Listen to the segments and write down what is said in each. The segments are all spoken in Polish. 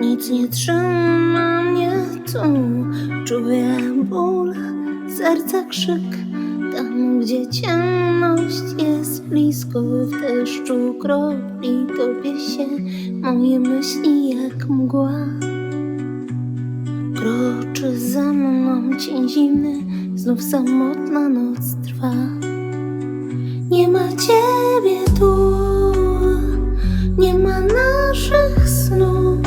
Nic nie trzyma mnie tu, czuję ból, serca krzyk. Tam, gdzie ciemność jest blisko, w deszczu kropli topie się moje myśli jak mgła. Kroczy za mną cień zimny, znów samotna noc trwa. Nie ma ciebie tu, nie ma naszych snów.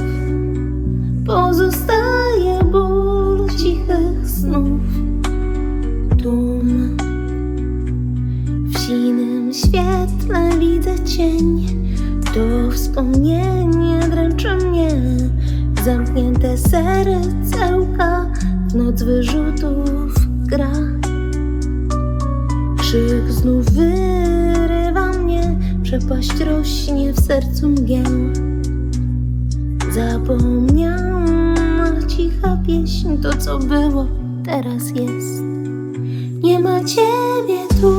Pozostaje ból cichych snów. Tłum w sinym świetle widzę cień. To wspomnienie dręczy mnie. Zamknięte sercełka w noc wyrzutów gra. Krzyk znów mnie, przepaść rośnie w sercu mgieł. Zapomniana cicha pieśń, to co było, teraz jest. Nie ma ciebie tu,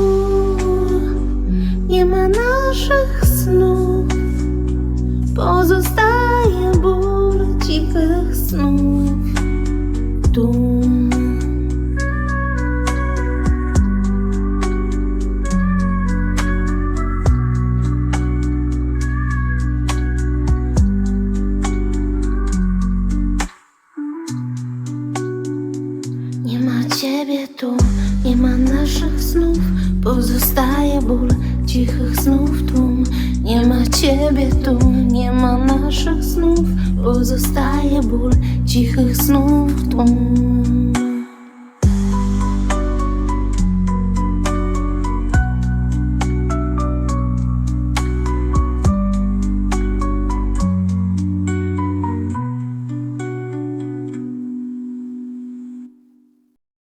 nie ma naszych snów. Pozostaje ból cichych snów. Dum. Tu, nie ma naszych snów, pozostaje ból cichych snów tłum. Nie ma ciebie tu, nie ma naszych snów, pozostaje ból cichych snów tłum.